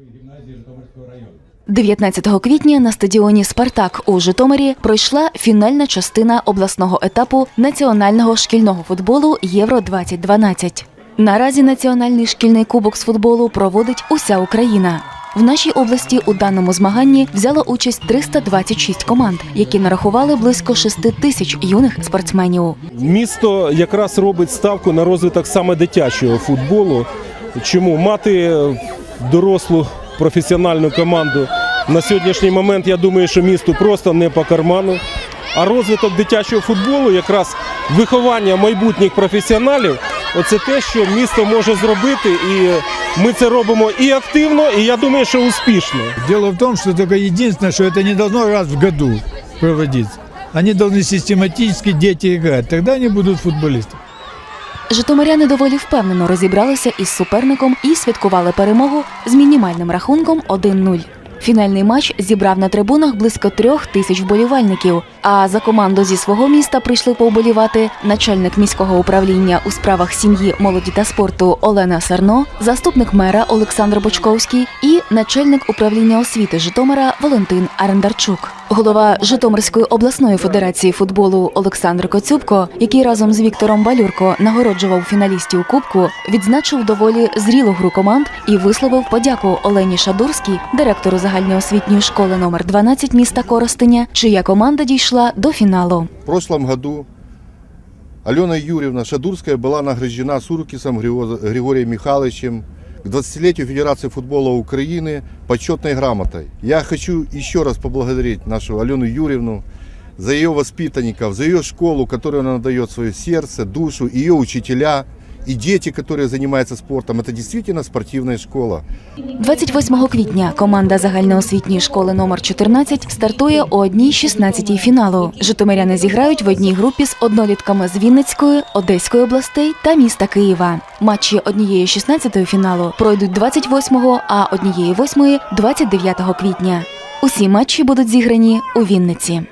гімназії Житомирського району. 19 квітня на стадіоні Спартак у Житомирі пройшла фінальна частина обласного етапу національного шкільного футболу Євро 2012 Наразі національний шкільний кубок з футболу проводить уся Україна. В нашій області у даному змаганні взяло участь 326 команд, які нарахували близько 6 тисяч юних спортсменів. Місто якраз робить ставку на розвиток саме дитячого футболу. Чому мати дорослу професіональну команду на сьогоднішній момент, я думаю, що місту просто не по карману. А розвиток дитячого футболу, якраз виховання майбутніх професіоналів, оце те, що місто може зробити, і ми це робимо і активно, і я думаю, що успішно. Дело в том, что только единственное, что это не должно раз в году проводиться. Они должны систематически дети играть. Тогда они будут футболистами. Житомиряни доволі впевнено розібралися із суперником і святкували перемогу з мінімальним рахунком 1-0. Фінальний матч зібрав на трибунах близько трьох тисяч вболівальників. А за команду зі свого міста прийшли повболівати начальник міського управління у справах сім'ї, молоді та спорту Олена Сарно, заступник мера Олександр Бочковський і начальник управління освіти Житомира Валентин Арендарчук. Голова Житомирської обласної федерації футболу Олександр Коцюбко, який разом з Віктором Балюрко нагороджував фіналістів кубку, відзначив доволі зрілу гру команд і висловив подяку Олені Шадурській, директору загальноосвітньої школи номер 12 міста Коростеня, чия команда дійшла до фіналу. В прошлом году Алена Юрьевна Шадурская была награждена Суркисом Григо- Григорием Михайловичем к 20-летию Федерации футбола Украины почетной грамотой. Я хочу еще раз поблагодарить нашу Алену Юрьевну за ее воспитанников, за ее школу, которую она дает свое сердце, душу, ее учителя и дети, которые занимаются спортом. Это действительно спортивная школа. 28 квітня команда загальноосвітньої школи номер 14 стартує у одній 16 фіналу. Житомиряни зіграють в одній групі з однолітками з Вінницької, Одеської областей та міста Києва. Матчі однієї 16 фіналу пройдуть 28, а однієї 8 – 29 квітня. Усі матчі будуть зіграні у Вінниці.